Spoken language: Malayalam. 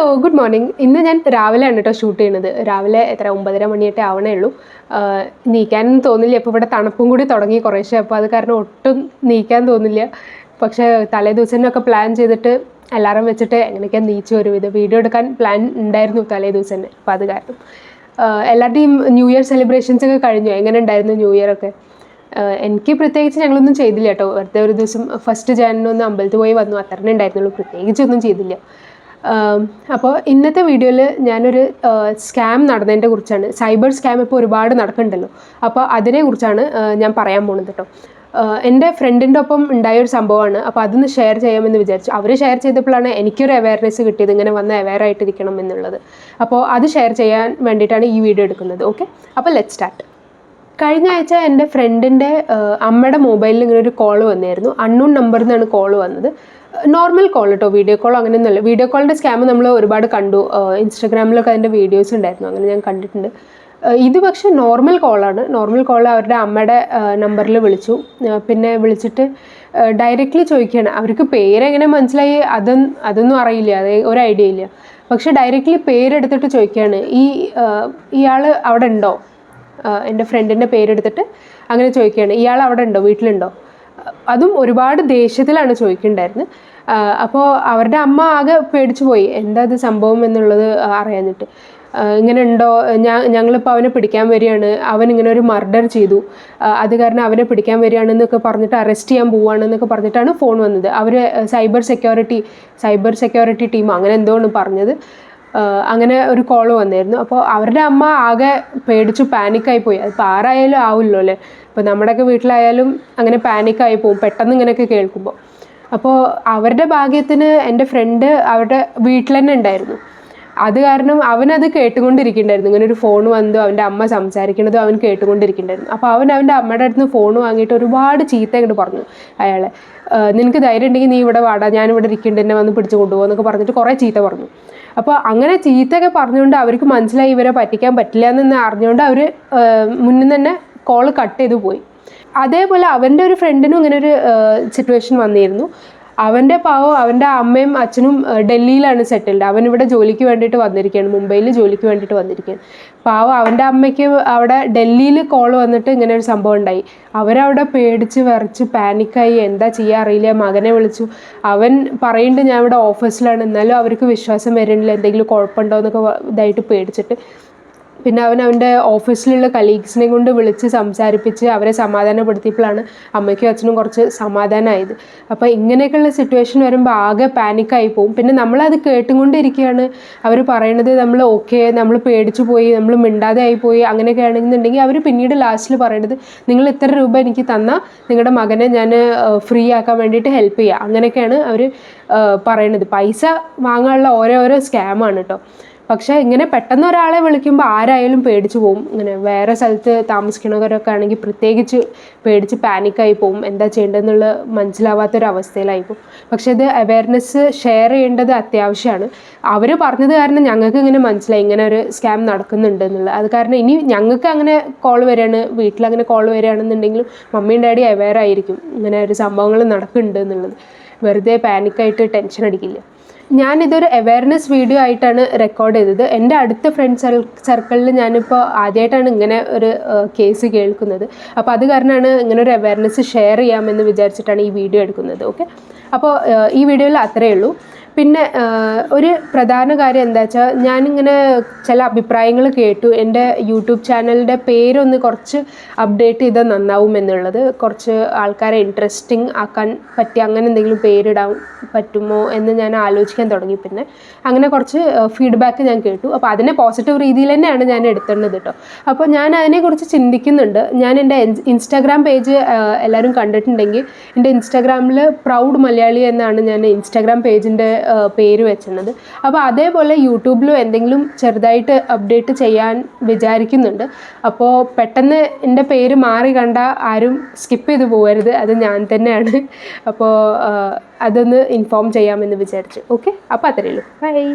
ഹലോ ഗുഡ് മോർണിംഗ് ഇന്ന് ഞാൻ രാവിലെയാണ് കേട്ടോ ഷൂട്ട് ചെയ്യുന്നത് രാവിലെ എത്ര ഒമ്പതര മണിയായിട്ടേ ആവണേ ഉള്ളൂ. നീക്കാൻ തോന്നില്ല. ഇപ്പോൾ ഇവിടെ തണുപ്പും കൂടി തുടങ്ങി കുറേശ്ശെ. അപ്പോൾ അത് കാരണം ഒട്ടും നീക്കാൻ തോന്നില്ല. പക്ഷേ തലേ ദിവസമൊക്കെ പ്ലാൻ ചെയ്തിട്ട് എല്ലാവരും വെച്ചിട്ട് എങ്ങനെയൊക്കെയാണ് നീച്ചു വരും ഇത് വീഡിയോ എടുക്കാൻ പ്ലാൻ ഉണ്ടായിരുന്നു തലേ ദിവസം അപ്പോൾ അത് കാരണം. എല്ലാവരുടെയും ന്യൂ ഇയർ സെലിബ്രേഷൻസ് ഒക്കെ കഴിഞ്ഞു? എങ്ങനെ ഉണ്ടായിരുന്നു ന്യൂ ഇയർ ഒക്കെ? എനിക്ക് പ്രത്യേകിച്ച് ഞങ്ങളൊന്നും ചെയ്തില്ല കേട്ടോ. വെറുതെ ഒരു ദിവസം ഫസ്റ്റ് ജാനിനൊന്ന് അമ്പലത്തിൽ പോയി വന്നു. അത്ര ഉണ്ടായിരുന്നുള്ളൂ. പ്രത്യേകിച്ചൊന്നും ചെയ്തില്ല. അപ്പോൾ ഇന്നത്തെ വീഡിയോയിൽ ഞാനൊരു സ്കാം നടന്നതിന്റെ കുറിച്ചാണ്. സൈബർ സ്കാം ഇപ്പോൾ ഒരുപാട് നടക്കുന്നുണ്ടല്ലോ. അപ്പോൾ അതിനെക്കുറിച്ചാണ് ഞാൻ പറയാൻ പോകുന്നത് കേട്ടോ. എന്റെ ഫ്രണ്ടിന്റെ ഒപ്പം ഉണ്ടായ ഒരു സംഭവമാണ്. അപ്പോൾ അതൊന്ന് ഷെയർ ചെയ്യാമെന്ന് വിചാരിച്ചു. അവർ ഷെയർ ചെയ്തപ്പോഴാണ് എനിക്കൊരു അവയർനെസ് കിട്ടിയത്. ഇങ്ങനെ വന്ന് അവെയർ ആയിട്ടിരിക്കണം എന്നുള്ളത്. അപ്പോൾ അത് ഷെയർ ചെയ്യാൻ വേണ്ടിയിട്ടാണ് ഈ വീഡിയോ എടുക്കുന്നത്. ഓക്കെ? അപ്പോൾ ലെറ്റ് സ്റ്റാർട്ട്. കഴിഞ്ഞ ആഴ്ച എന്റെ ഫ്രണ്ടിന്റെ അമ്മയുടെ മൊബൈലിൽ ഇങ്ങനെ ഒരു കോൾ വന്നായിരുന്നു അണ്ണൂൺ നമ്പറിൽ നിന്നാണ് കോൾ വന്നത്. നോർമൽ കോൾ കേട്ടോ വീഡിയോ കോൾ അങ്ങനെയൊന്നുമല്ല. വീഡിയോ കോളിന്റെ സ്കാം നമ്മൾ ഒരുപാട് കണ്ടു. ഇൻസ്റ്റാഗ്രാമിലൊക്കെ അതിന്റെ വീഡിയോസ് ഉണ്ടായിരുന്നു. അങ്ങനെ ഞാൻ കണ്ടിട്ടുണ്ട്. ഇത് പക്ഷേ നോർമൽ കോളാണ്. നോർമൽ കോൾ അവരുടെ അമ്മയുടെ നമ്പറിൽ വിളിച്ചു. പിന്നെ വിളിച്ചിട്ട് ഡയറക്റ്റ്ലി ചോദിക്കുകയാണ്. അവർക്ക് പേരെങ്ങനെ മനസ്സിലായി? അതൊന്നും അതൊന്നും അറിയില്ല. അത് ഒരു ഐഡിയ ഇല്ല. പക്ഷേ ഡയറക്റ്റ്ലി പേരെടുത്തിട്ട് ചോദിക്കുകയാണ്. ഈ ഇയാൾ അവിടെ ഉണ്ടോ? എന്റെ ഫ്രണ്ടിന്റെ പേരെടുത്തിട്ട് അങ്ങനെ ചോദിക്കുകയാണ്. ഇയാൾ അവിടെ ഉണ്ടോ? വീട്ടിലുണ്ടോ? അതും ഒരുപാട് ദേഷ്യത്തിലാണ് ചോദിക്കുന്നുണ്ടായിരുന്നത്. അപ്പോൾ അവരുടെ അമ്മ ആകെ പേടിച്ചു പോയി. എന്താ ഇത് സംഭവം എന്നുള്ളത് അറിയാഞ്ഞിട്ട്. ഇങ്ങനെ ഉണ്ടോ? ഞാൻ ഞങ്ങളിപ്പോൾ അവനെ പിടിക്കാൻ വരികയാണ്. അവൻ ഇങ്ങനെ ഒരു മർഡർ ചെയ്തു. അത് കാരണം അവനെ പിടിക്കാൻ വരികയാണെന്നൊക്കെ പറഞ്ഞിട്ട് അറസ്റ്റ് ചെയ്യാൻ പോവുകയാണെന്നൊക്കെ പറഞ്ഞിട്ടാണ് ഫോൺ വന്നത്. അവർ cyber security cyber security team അങ്ങനെ എന്തോ ആണ് പറഞ്ഞത്. അങ്ങനെ ഒരു കോൾ വന്നായിരുന്നു അപ്പോൾ അവരുടെ അമ്മ ആകെ പേടിച്ചു പാനിക്കായി പോയി. അതിപ്പോൾ ആരായാലും ആവുമല്ലോ അല്ലേ? ഇപ്പോൾ നമ്മുടെയൊക്കെ വീട്ടിലായാലും അങ്ങനെ പാനിക്കായി പോകും പെട്ടെന്ന് ഇങ്ങനെയൊക്കെ കേൾക്കുമ്പോൾ അപ്പോൾ അവരുടെ ഭാഗ്യത്തിന് എന്റെ ഫ്രണ്ട് അവരുടെ വീട്ടിൽ തന്നെ ഉണ്ടായിരുന്നു. അത് കാരണം അവനത് കേട്ടുകൊണ്ടിരിക്കുന്നുണ്ടായിരുന്നു ഇങ്ങനെ ഒരു ഫോൺ വന്നു അവന്റെ അമ്മ സംസാരിക്കണതും അവൻ കേട്ടുകൊണ്ടിരിക്കുന്നുണ്ടായിരുന്നു അപ്പോൾ അവൻ അവന്റെ അമ്മയുടെ അടുത്ത് ഫോൺ വാങ്ങിയിട്ട് ഒരുപാട് ചീത്ത അങ്ങോട്ട് പറഞ്ഞു അയാളെ. നിനക്ക് ധൈര്യം ഉണ്ടെങ്കിൽ നീ ഇവിടെ വാടാ ഞാനിവിടെ ഇരിക്കുന്നുണ്ട് എന്നെ വന്ന് പിടിച്ച് കൊണ്ടുപോകും എന്നൊക്കെ പറഞ്ഞിട്ട് കുറേ ചീത്ത പറഞ്ഞു. അപ്പോൾ അങ്ങനെ ചീത്തയൊക്കെ പറഞ്ഞുകൊണ്ട് അവർക്ക് മനസ്സിലായി ഇവരെ പറ്റിക്കാൻ പറ്റില്ല എന്ന് അറിഞ്ഞുകൊണ്ട് അവർ മുന്നിൽ തന്നെ കോൾ കട്ട് ചെയ്തു പോയി. അതേപോലെ അവന്റെ ഒരു ഫ്രണ്ടിനും ഇങ്ങനെ ഒരു സിറ്റുവേഷൻ വന്നിരുന്നു. അവന്റെ പാവം അവന്റെ അമ്മയും അച്ഛനും ഡൽഹിയിലാണ് സെറ്റിൽഡ്. അവൻ ഇവിടെ ജോലിക്ക് വേണ്ടിയിട്ട് വന്നിരിക്കുകയാണ് മുംബൈയിൽ ജോലിക്ക് വേണ്ടിയിട്ട് വന്നിരിക്കുകയാണ്. പാവം അവന്റെ അമ്മയ്ക്ക് അവിടെ ഡൽഹിയിൽ കോൾ വന്നിട്ട് ഇങ്ങനെ ഒരു സംഭവം ഉണ്ടായി. അവരവിടെ പേടിച്ച് വിറച്ച് പാനിക്കായി എന്താ ചെയ്യുക അറിയില്ല മകനെ വിളിച്ചു. അവൻ പറയുന്നുണ്ട് ഞാൻ ഇവിടെ ഓഫീസിലാണ്. എന്നാലും അവർക്ക് വിശ്വാസം വരുന്നില്ല എന്തെങ്കിലും കുഴപ്പമുണ്ടോ? എന്നൊക്കെ ഇതായിട്ട് പേടിച്ചിട്ട് പിന്നെ അവൻ അവന്റെ ഓഫീസിലുള്ള കലീഗ്സിനെ കൊണ്ട് വിളിച്ച് സംസാരിപ്പിച്ച് അവരെ സമാധാനപ്പെടുത്തിയപ്പോഴാണ് അമ്മയ്ക്കും അച്ഛനും കുറച്ച് സമാധാനമായത്. അപ്പോൾ ഇങ്ങനെയൊക്കെയുള്ള സിറ്റുവേഷൻ വരുമ്പോൾ ആകെ പാനിക്കായി പോകും പിന്നെ നമ്മളത് കേട്ടുകൊണ്ടിരിക്കുകയാണ്. അവർ പറയണത് നമ്മൾ ഓക്കെ നമ്മൾ പേടിച്ചു പോയി നമ്മൾ മിണ്ടാതെ ആയി പോയി അങ്ങനെയൊക്കെ ആണെന്നുണ്ടെങ്കിൽ അവർ പിന്നീട് ലാസ്റ്റിൽ പറയണത് നിങ്ങൾ ഇത്ര രൂപ എനിക്ക് തന്നാൽ നിങ്ങളുടെ മകനെ ഞാൻ ഫ്രീ ആക്കാൻ വേണ്ടിയിട്ട് ഹെൽപ്പ് ചെയ്യുക അങ്ങനെയൊക്കെയാണ് അവർ പറയണത്. പൈസ വാങ്ങാനുള്ള ഓരോരോ സ്കാമാണ് കേട്ടോ. പക്ഷേ ഇങ്ങനെ പെട്ടെന്ന് ഒരാളെ വിളിക്കുമ്പോൾ ആരായാലും പേടിച്ചു പോകും ഇങ്ങനെ വേറെ സ്ഥലത്ത് താമസിക്കുന്നവരൊക്കെ ആണെങ്കിൽ പ്രത്യേകിച്ച് പേടിച്ച് പാനിക്കായി പോകും എന്താ ചെയ്യേണ്ടതെന്നുള്ള മനസ്സിലാവാത്തൊരവസ്ഥയിലായി പോകും പക്ഷെ ഇത് അവയർനെസ് ഷെയർ ചെയ്യേണ്ടത് അത്യാവശ്യമാണ്. അവർ പറഞ്ഞത് കാരണം ഞങ്ങൾക്ക് ഇങ്ങനെ മനസ്സിലായി. ഇങ്ങനെ ഒരു സ്കാം നടക്കുന്നുണ്ട് എന്നുള്ളത് അത് കാരണം ഇനി ഞങ്ങൾക്ക് അങ്ങനെ കോൾ വരികയാണ്. വീട്ടിൽ അങ്ങനെ കോൾ വരികയാണെന്നുണ്ടെങ്കിലും മമ്മിയും ഡാഡി അവെയർ ആയിരിക്കും. ഇങ്ങനെ ഒരു സംഭവങ്ങൾ നടക്കുന്നുണ്ട് എന്നുള്ളത്. വെറുതെ പാനിക്കായിട്ട് ടെൻഷൻ അടിക്കില്ല. ഞാനിതൊരു അവയർനെസ് വീഡിയോ ആയിട്ടാണ് റെക്കോർഡ് ചെയ്തത്. എന്റെ അടുത്ത ഫ്രണ്ട് സർക്കിളിൽ ഞാനിപ്പോൾ ആദ്യമായിട്ടാണ് ഇങ്ങനെ ഒരു കേസ് കേൾക്കുന്നത്. അപ്പോൾ അത് കാരണമാണ് ഇങ്ങനെ ഒരു അവയർനെസ് ഷെയർ ചെയ്യാമെന്ന് വിചാരിച്ചിട്ടാണ് ഈ വീഡിയോ എടുക്കുന്നത്. ഓക്കെ അപ്പോൾ ഈ വീഡിയോയിൽ അത്രയേ ഉള്ളൂ. പിന്നെ ഒരു പ്രധാന കാര്യം എന്താ വെച്ചാൽ ഞാനിങ്ങനെ ചില അഭിപ്രായങ്ങൾ കേട്ടു. എന്റെ യൂട്യൂബ് ചാനലിന്റെ പേരൊന്ന് കുറച്ച് അപ്ഡേറ്റ് ചെയ്താൽ നന്നാവും എന്നുള്ളത്. കുറച്ച് ആൾക്കാരെ ഇൻട്രസ്റ്റിംഗ് ആക്കാൻ പറ്റിയ അങ്ങനെ എന്തെങ്കിലും പേരിടാൻ പറ്റുമോ എന്ന് ഞാൻ ആലോചിക്കാൻ തുടങ്ങി. പിന്നെ അങ്ങനെ കുറച്ച് ഫീഡ്ബാക്ക് ഞാൻ കേട്ടു. അപ്പോൾ അതിനെ പോസിറ്റീവ് രീതിയിൽ തന്നെയാണ് ഞാൻ എടുത്തേണ്ടത് കേട്ടോ അപ്പോൾ ഞാൻ അതിനെക്കുറിച്ച് ചിന്തിക്കുന്നുണ്ട്. ഞാൻ എന്റെ ഇൻസ്റ്റാഗ്രാം പേജ് എല്ലാവരും കണ്ടിട്ടുണ്ടെങ്കിൽ എന്റെ ഇൻസ്റ്റാഗ്രാമിൽ പ്രൗഡ് മലയാളി എന്നാണ് ഞാൻ ഇൻസ്റ്റാഗ്രാം പേജിന്റെ പേര് വെച്ചിരുന്നത് അപ്പോൾ അതേപോലെ യൂട്യൂബിലും എന്തെങ്കിലും ചെറുതായിട്ട് അപ്ഡേറ്റ് ചെയ്യാൻ വിചാരിക്കുന്നുണ്ട്. അപ്പോൾ പെട്ടെന്ന് എന്റെ പേര് മാറി കണ്ട ആരും സ്കിപ്പ് ചെയ്ത് പോകരുത്. അത് ഞാൻ തന്നെയാണ്. അപ്പോൾ അതൊന്ന് ഇൻഫോം ചെയ്യാമെന്ന് വിചാരിച്ചു. ഓക്കെ? അപ്പോൾ അത്രയേ ഉള്ളൂ. ബൈ.